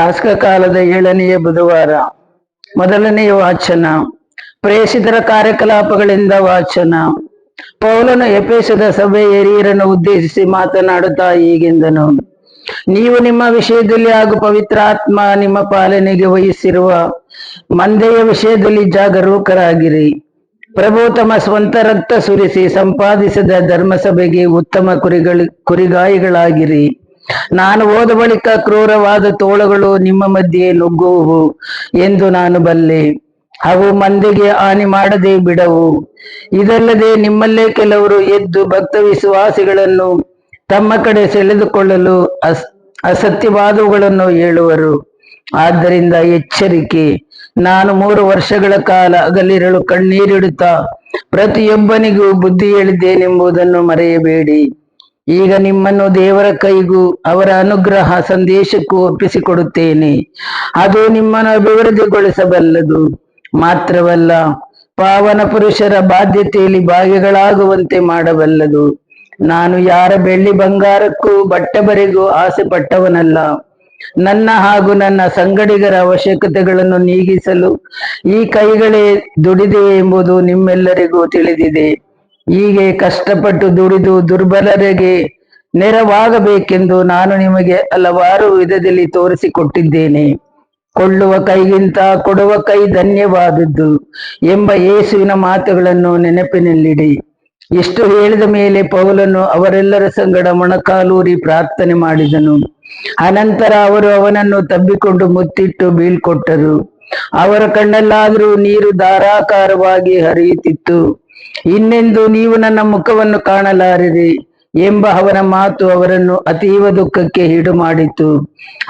ಪಾಸ್ಕ ಕಾಲದ ಏಳನೆಯ ಬುಧವಾರ. ಮೊದಲನೆಯ ವಾಚನ. ಪ್ರೇಷಿತರ ಕಾರ್ಯಕಲಾಪಗಳಿಂದ ವಾಚನ. ಪೌಲನು ಎಪೇಸದ ಸಭೆ ಹಿರಿಯರನ್ನು ಉದ್ದೇಶಿಸಿ ಮಾತನಾಡುತ್ತಾ ಈಗೆಂದನು ನೀವು ನಿಮ್ಮ ವಿಷಯದಲ್ಲಿ ಹಾಗೂ ಪವಿತ್ರಾತ್ಮ ನಿಮ್ಮ ಪಾಲನೆಗೆ ವಹಿಸಿರುವ ಮಂದೆಯ ವಿಷಯದಲ್ಲಿ ಜಾಗರೂಕರಾಗಿರಿ. ಪ್ರಭು ತಮ್ಮ ಸ್ವಂತ ರಕ್ತ ಸುರಿಸಿ ಸಂಪಾದಿಸಿದ ಧರ್ಮಸಭೆಗೆ ಉತ್ತಮ ಕುರಿಗಳು, ಕುರಿಗಾಯಿಗಳಾಗಿರಿ. ನಾನು ಹೋದ ಬಳಿಕ ಕ್ರೂರವಾದ ತೋಳಗಳು ನಿಮ್ಮ ಮಧ್ಯೆ ನುಗ್ಗುವು ಎಂದು ನಾನು ಬಲ್ಲೆ. ಅವು ಮಂದಿಗೆ ಹಾನಿ ಮಾಡದೆ ಬಿಡವು. ಇದಲ್ಲದೆ ನಿಮ್ಮಲ್ಲೇ ಕೆಲವರು ಎದ್ದು ಭಕ್ತ ವಿಶ್ವಾಸಿಗಳನ್ನು ತಮ್ಮ ಕಡೆ ಸೆಳೆದುಕೊಳ್ಳಲು ಅಸ್, ಅಸತ್ಯವಾದವುಗಳನ್ನು ಹೇಳುವರು. ಆದ್ದರಿಂದ ಎಚ್ಚರಿಕೆ. ನಾನು ಮೂರು ವರ್ಷಗಳ ಕಾಲ ಹಗಲಿರಳು ಕಣ್ಣೀರಿಡುತ್ತಾ ಪ್ರತಿಯೊಬ್ಬನಿಗೂ ಬುದ್ಧಿ ಹೇಳಿದ್ದೇನೆಂಬುದನ್ನು ಮರೆಯಬೇಡಿ. ಈಗ ನಿಮ್ಮನ್ನು ದೇವರ ಕೈಗೂ ಅವರ ಅನುಗ್ರಹ ಸಂದೇಶಕ್ಕೂ ಒಪ್ಪಿಸಿಕೊಡುತ್ತೇನೆ. ಅದು ನಿಮ್ಮನ್ನು ಅಭಿವೃದ್ಧಿಗೊಳಿಸಬಲ್ಲದು. ಮಾತ್ರವಲ್ಲ, ಪಾವನ ಪುರುಷರ ಬಾಧ್ಯತೆಯಲ್ಲಿ ಭಾಗಿಗಳಾಗುವಂತೆ ಮಾಡಬಲ್ಲದು. ನಾನು ಯಾರ ಬೆಳ್ಳಿ ಬಂಗಾರಕ್ಕೂ ಬಟ್ಟೆಬರೆಗೂ ಆಸೆ ಪಟ್ಟವನಲ್ಲ ನನ್ನ ಹಾಗೂ ನನ್ನ ಸಂಗಡಿಗರ ಅವಶ್ಯಕತೆಗಳನ್ನು ನೀಗಿಸಲು ಈ ಕೈಗಳೇ ದುಡಿದೆ ಎಂಬುದು ನಿಮ್ಮೆಲ್ಲರಿಗೂ ತಿಳಿದಿದೆ. ಹೀಗೆ ಕಷ್ಟಪಟ್ಟು ದುಡಿದು ದುರ್ಬಲರಿಗೆ ನೆರವಾಗಬೇಕೆಂದು ನಾನು ನಿಮಗೆ ಹಲವಾರು ವಿಧದಲ್ಲಿ ತೋರಿಸಿಕೊಟ್ಟಿದ್ದೇನೆ. ಕೊಳ್ಳುವ ಕೈಗಿಂತ ಕೊಡುವ ಕೈ ಧನ್ಯವಾದದ್ದು ಎಂಬ ಯೇಸುವಿನ ಮಾತುಗಳನ್ನು ನೆನಪಿನಲ್ಲಿಡಿ. ಇಷ್ಟು ಹೇಳಿದ ಮೇಲೆ ಪೌಲನು ಅವರೆಲ್ಲರ ಸಂಗಡ ಮೊಣಕಾಲೂರಿ ಪ್ರಾರ್ಥನೆ ಮಾಡಿದನು. ಅನಂತರ ಅವರು ಅವನನ್ನು ತಬ್ಬಿಕೊಂಡು ಮುತ್ತಿಟ್ಟು ಬೀಳ್ಕೊಟ್ಟರು. ಅವರ ಕಣ್ಣಲ್ಲಾದರೂ ನೀರು ಧಾರಾಕಾರವಾಗಿ ಹರಿಯುತ್ತಿತ್ತು. ಇನ್ನೆಂದು ನೀವು ನನ್ನ ಮುಖವನ್ನು ಕಾಣಲಾರಿರಿ ಎಂಬ ಅವನ ಮಾತು ಅವರನ್ನು ಅತೀವ ದುಃಖಕ್ಕೆ ಈಡು ಮಾಡಿತು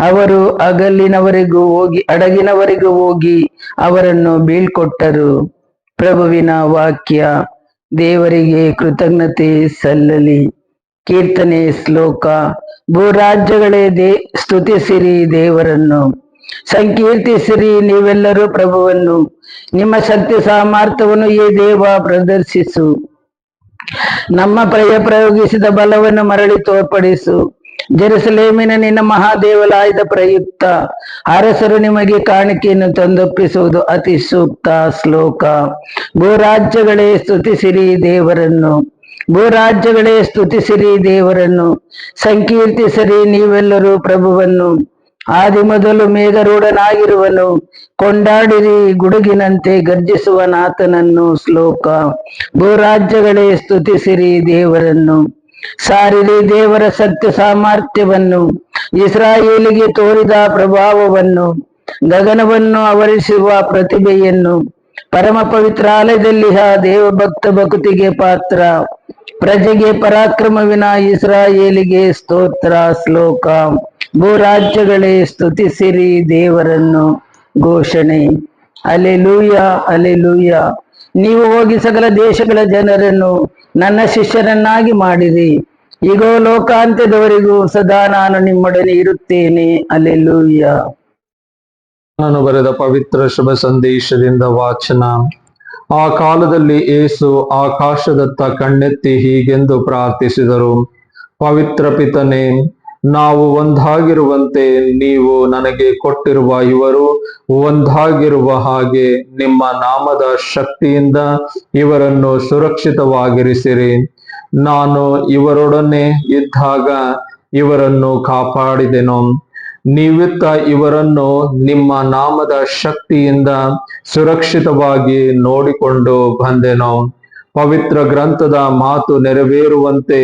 ಅವರು ಅಗಲಿನವರೆಗೂ ಹೋಗಿ ಅಡಗಿನವರೆಗೂ ಹೋಗಿ ಅವರನ್ನು ಬೀಳ್ಕೊಟ್ಟರು. ಪ್ರಭುವಿನ ವಾಕ್ಯ, ದೇವರಿಗೆ ಕೃತಜ್ಞತೆ ಸಲ್ಲಲಿ. ಕೀರ್ತನೆ ಶ್ಲೋಕ, ಭೂರಾಜ್ಯಗಳೇ ದೇ, ಸ್ತುತಿಸಿರಿ ದೇವರನ್ನು. ಸಂಕೀರ್ತಿಸಿರಿ ನೀವೆಲ್ಲರೂ ಪ್ರಭುವನ್ನು ನಿಮ್ಮ ಶಕ್ತಿ ಸಾಮರ್ಥ್ಯವನ್ನು ಈ ದೇವ ಪ್ರದರ್ಶಿಸು. ನಮ್ಮ ಪ್ರಯ ಪ್ರಯೋಗಿಸಿದ ಬಲವನ್ನು ಮರಳಿ ತೋರ್ಪಡಿಸು. ಜೆರುಸಲೇಮಿನ ನಿನ್ನ ಮಹಾದೇವಲಾಯದ ಪ್ರಯುಕ್ತ. ಅರಸರು ನಿಮಗೆ ಕಾಣಿಕೆಯನ್ನು ತಂದೊಪ್ಪಿಸುವುದು ಅತಿ ಸೂಕ್ತ ಶ್ಲೋಕ. ಭೂರಾಜ್ಯಗಳೇ ಸ್ತುತಿಸಿರಿ ದೇವರನ್ನು. ಭೂರಾಜ್ಯಗಳೇ ಸ್ತುತಿಸಿರಿ ದೇವರನ್ನು. ಸಂಕೀರ್ತಿಸಿರಿ ನೀವೆಲ್ಲರೂ ಪ್ರಭುವನ್ನು ಆದಿ ಮೊದಲು ಮೇಘರೂಢನಾಗಿರುವನು. ಕೊಂಡಾಡಿರಿ ಗುಡುಗಿನಂತೆ ಗರ್ಜಿಸುವ ನಾಥನನ್ನು ಶ್ಲೋಕ. ಭೂರಾಜ್ಯಗಳೇ ಸ್ತುತಿಸಿರಿ ದೇವರನ್ನು. ಸಾರಿರಿ ದೇವರ ಸತ್ಯ ಸಾಮರ್ಥ್ಯವನ್ನು. ಇಸ್ರಾಯೇಲಿಗೆ ತೋರಿದ ಪ್ರಭಾವವನ್ನು. ಗಗನವನ್ನು ಆವರಿಸುವ ಪ್ರತಿಭೆಯನ್ನು. ಪರಮ ಪವಿತ್ರಾಲಯದಲ್ಲಿ ಆ ದೇವಭಕ್ತ ಭಕ್ತಿಗೆ ಪಾತ್ರ. ಪ್ರಜೆಗೆ ಪರಾಕ್ರಮವಿನ ಇಸ್ರಾಯೇಲಿಗೆ ಸ್ತೋತ್ರ ಶ್ಲೋಕ. ಭೂರಾಜ್ಯಗಳೇ ಸ್ತುತಿಸಿರಿ ದೇವರನ್ನು ಘೋಷಣೆ. Alleluia alleluia. ನೀವು ಹೋಗಿ ಸಕಲ ದೇಶಗಳ ಜನರನ್ನು ನನ್ನ ಶಿಷ್ಯರನ್ನಾಗಿ ಮಾಡಿರಿ. ಈಗೋ ಲೋಕಾಂತ್ಯದವರೆಗೂ ಸದಾ ನಾನು ನಿಮ್ಮೊಡನೆ ಇರುತ್ತೇನೆ. ಅಲೆಲೂಯ. ನಾನು ಬರೆದ ಪವಿತ್ರ ಶುಭ ಸಂದೇಶದಿಂದ ವಾಚನ. ಆ ಕಾಲದಲ್ಲಿ ಏಸು ಆಕಾಶದತ್ತ ಕಣ್ಣೆತ್ತಿ ಹೀಗೆಂದು ಪ್ರಾರ್ಥಿಸಿದರು. ಪವಿತ್ರ ಪಿತನೆ ನಾವು ಒಂದಾಗಿರುವಂತೆ ನೀವು ನನಗೆ ಕೊಟ್ಟಿರುವ ಇವರು ಒಂದಾಗಿರುವ ಹಾಗೆ ನಿಮ್ಮ ನಾಮದ ಶಕ್ತಿಯಿಂದ ಇವರನ್ನು ಸುರಕ್ಷಿತವಾಗಿರಿಸಿರಿ. ನಾನು ಇವರೊಡನೆ ಇದ್ದಾಗ ಇವರನ್ನು ಕಾಪಾಡಿದೆನು. ನೀವಿತ್ತ ಇವರನ್ನು ನಿಮ್ಮ ನಾಮದ ಶಕ್ತಿಯಿಂದ ಸುರಕ್ಷಿತವಾಗಿ ನೋಡಿಕೊಂಡು ಬಂದೆನು. ಪವಿತ್ರ ಗ್ರಂಥದ ಮಾತು ನೆರವೇರುವಂತೆ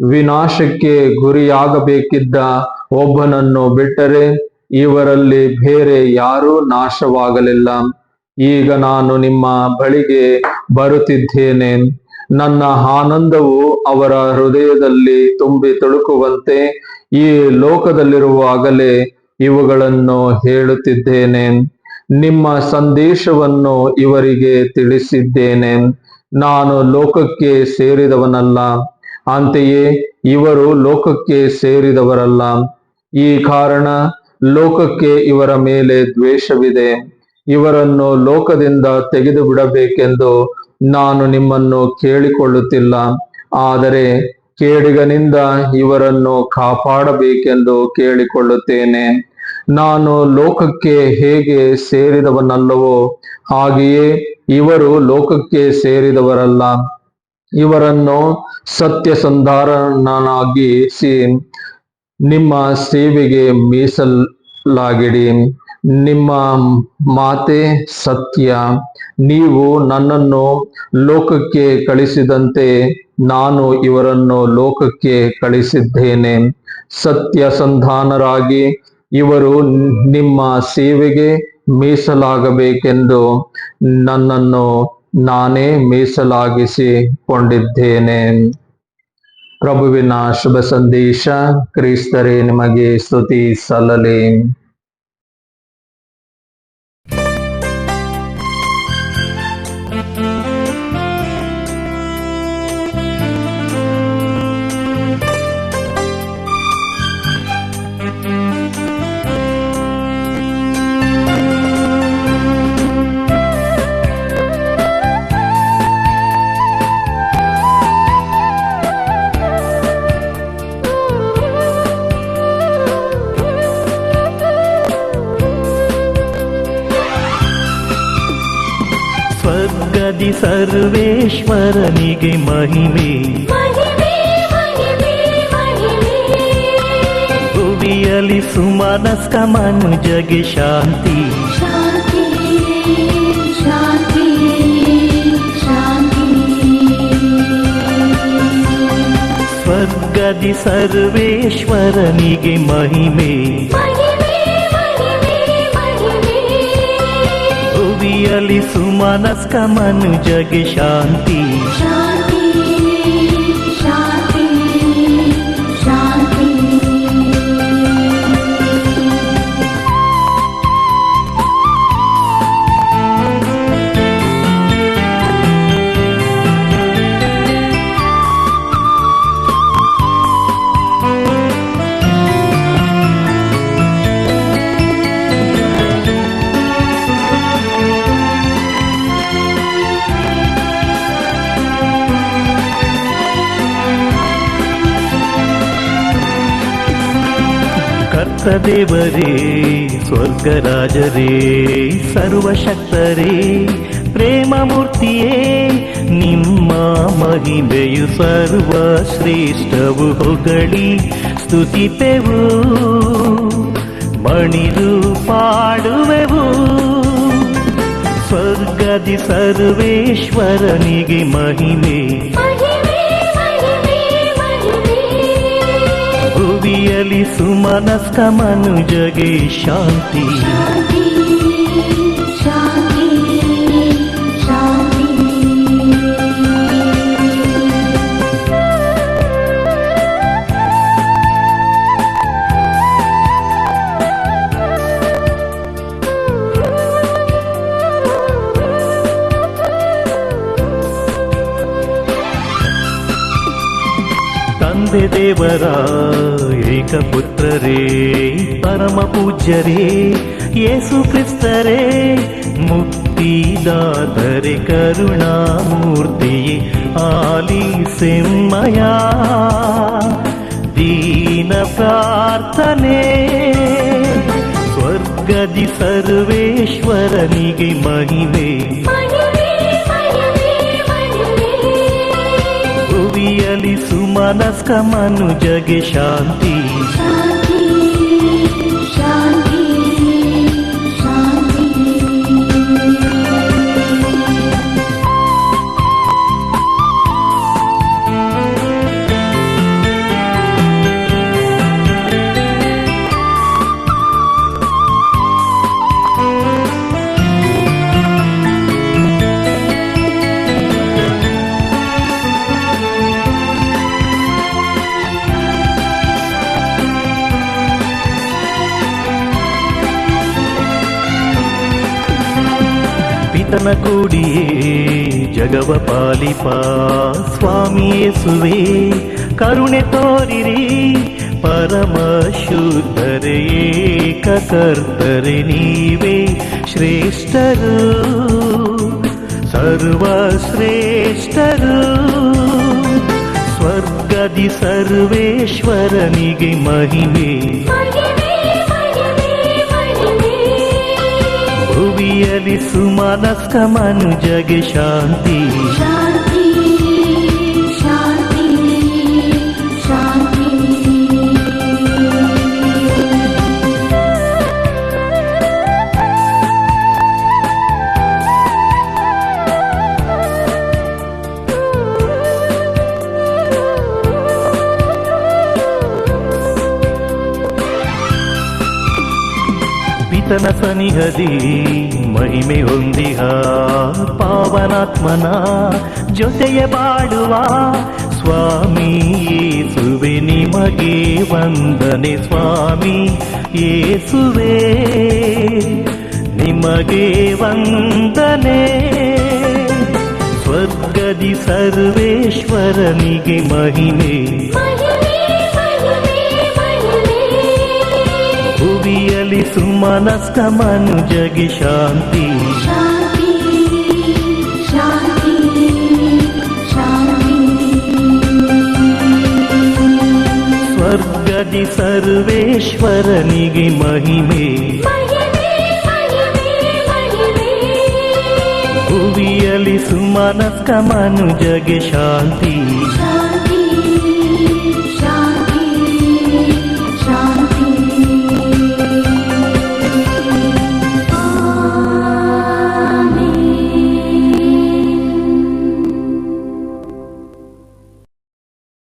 ವಿನಾಶಕ್ಕೆ ಗುರಿಯಾಗಬೇಕಿದ್ದ ಒಬ್ಬನನ್ನು ಬಿಟ್ಟರೆ ಇವರಲ್ಲಿ ಬೇರೆ ಯಾರೂ ನಾಶವಾಗಲಿಲ್ಲ. ಈಗ ನಾನು ನಿಮ್ಮ ಬಳಿಗೆ ಬರುತ್ತಿದ್ದೇನೆ. ನನ್ನ ಆನಂದವು ಅವರ ಹೃದಯದಲ್ಲಿ ತುಂಬಿ ತುಳುಕುವಂತೆ ಈ ಲೋಕದಲ್ಲಿರುವಾಗಲೇ ಇವುಗಳನ್ನು ಹೇಳುತ್ತಿದ್ದೇನೆ. ನಿಮ್ಮ ಸಂದೇಶವನ್ನು ಇವರಿಗೆ ತಿಳಿಸಿದ್ದೇನೆ. ನಾನು ಲೋಕಕ್ಕೆ ಸೇರಿದವನಲ್ಲ. ಅಂತೆಯೇ ಇವರು ಲೋಕಕ್ಕೆ ಸೇರಿದವರಲ್ಲ. ಈ ಕಾರಣ ಲೋಕಕ್ಕೆ ಇವರ ಮೇಲೆ ದ್ವೇಷವಿದೆ. ಇವರನ್ನು ಲೋಕದಿಂದ ತೆಗೆದು ಬಿಡಬೇಕೆಂದು ನಾನು ನಿಮ್ಮನ್ನು ಕೇಳಿಕೊಳ್ಳುತ್ತಿಲ್ಲ. ಆದರೆ ಕೇಡಿಗನಿಂದ ಇವರನ್ನು ಕಾಪಾಡಬೇಕೆಂದು ಕೇಳಿಕೊಳ್ಳುತ್ತೇನೆ. ನಾನು ಲೋಕಕ್ಕೆ ಹೇಗೆ ಸೇರಿದವನಲ್ಲವೋ ಹಾಗೆಯೇ ಇವರು ಲೋಕಕ್ಕೆ ಸೇರಿದವರಲ್ಲ. ಇವರನ್ನು ಸತ್ಯಸಂಧಾರಣನಾಗಿಸಿ ನಿಮ್ಮ ಸೇವೆಗೆ ಮೀಸಲಾಗಿಡಿ. ನಿಮ್ಮ ಮಾತೆ ಸತ್ಯ. ನೀವು ನನ್ನನ್ನು ಲೋಕಕ್ಕೆ ಕಳಿಸಿದಂತೆ ನಾನು ಇವರನ್ನು ಲೋಕಕ್ಕೆ ಕಳಿಸಿದ್ದೇನೆ. ಸತ್ಯಸಂಧಾನರಾಗಿ ಇವರು ನಿಮ್ಮ ಸೇವೆಗೆ ಮೀಸಲಾಗಬೇಕೆಂದು ನನ್ನನ್ನು ನಾನೇ ಮೀಸಲಾಗಿಸಿಕೊಂಡಿದ್ದೇನೆ. ಪ್ರಭುವಿನ ಶುಭ ಸಂದೇಶ ಕ್ರಿಸ್ತರೇ ನಿಮಗೆ ಸ್ತುತಿ ಸಲ್ಲಲಿ. ಸರ್ವೇಶ್ವರನಿಗೆ ಮಹಿಮೆ ಮಹಿಮೆ ಮಹಿಮೆ ಮಹಿಮೆ ಭುವಿಯಲಿ ಸುಮನಸ್ಕ ಮನುಜಗೆ ಶಾಂತಿ ಶಾಂತಿ ಶಾಂತಿ ಶಾಂತಿ ಸ್ವರ್ಗದಿ ಸರ್ವೇಶ್ವರನಿಗೆ ಮಹಿಮೆ ಮಹಿಮೆ ಮಹಿಮೆ ಭುವಿಯಲಿ ಸುಮನಸ್ಕ ಮನುಜಗೆ ಶಾಂತಿ ಶಾಂತಿ ಶಾಂತಿ. ಕರ್ತದೇವರೇ ಸ್ವರ್ಗರಾಜರೇ, ಸರ್ವಶಕ್ತರೇ ಪ್ರೇಮ ಮೂರ್ತಿಯೇ ನಿಮ್ಮ ಮಹಿಮೆಯು ಸರ್ವ ಶ್ರೇಷ್ಠವು ಹೊಗಳಿ ಸ್ತುತಿಪೆವು ಮಣಿದು ಪಾಡುವೆವು. ಸ್ವರ್ಗದಿ ಸರ್ವೇಶ್ವರನಿಗೆ ಮಹಿಮೆ ಭುವಿಯಲಿ ಸುಮನಸ್ಕ ಮನುಜಗೆ ಶಾಂತಿ. ತಂದೆ ದೇವರ ಏಕಪುತ್ರರೇ ಪರಮ ಪೂಜ್ಯರೇ ಯೇಸು ಕ್ರಿಸ್ತರೇ ಮುಕ್ತಿದಾತರೆ ಕರುಣಾಮೂರ್ತಿಯೇ ಆಲಿಸೆಮ್ಮಯ ದೀನ ಪ್ರಾರ್ಥನೆ ಸ್ವರ್ಗದಿ ಸರ್ವೇಶ್ವರನಿಗೆ ಮಹಿಮೆ ಸುಮನಸ್ಕ ಮನುಜಗೆ ಶಾಂತಿ ಶಾಂತಿ. ಪಿತನ ಕೂಡಿಯೇ, ಜಗವ ಪಾಲಿಪ, ಸ್ವಾಮಿ ಸುವೆ ಕರುಣೆ ತೋರಿರಿ, ಪರಮ ಶುದ್ಧರೇ ಏಕಕರ್ತರೆ ನೀವೇ ಶ್ರೇಷ್ಠರು. ಸರ್ವಶ್ರೇಷ್ಠರು. ಸ್ವರ್ಗದಿ ಸರ್ವೇಶ್ವರನಿಗೆ ಮಹಿಮೆ. ಭುವಿಯಲಿ ಸುಮನಸ್ಕ ಮನುಜಗೆ ಶಾಂತಿ. ಶಾಂತಿ ಶಾಂತಿ ಶಾಂತಿ. ಪಿತನ ಸನಿಹದಿ. ಮಹಿಮೆ ಹೊಂದಿಹ ಪಾವನಾತ್ಮನ ಜೊತೆಯ ಬಾಡುವ ಸ್ವಾಮಿ ಯೇಸುವೆ, ನಿಮಗೆ ವಂದನೆ ಸ್ವಾಮಿ ಯೇಸುವೆ. ನಿಮಗೆ ವಂದನೆ. ಸ್ವರ್ಗದಿ ಸರ್ವೇಶ್ವರನಿಗೆ ಮಹಿಮೆ. ಭುವಿಯಲಿ ಸುಮನಸ್ಕ ಮನು ಜಗಿ ಶಾಂತಿ ಸ್ವರ್ಗದಿ ಸರ್ವೇಶ್ವರನಿಗೆ ಮಹಿಮೆ. ಕುವಿಯಲಿ ಸುಮನಸ್ಕ ಮನು ಮನುಜಗೆ ಶಾಂತಿ.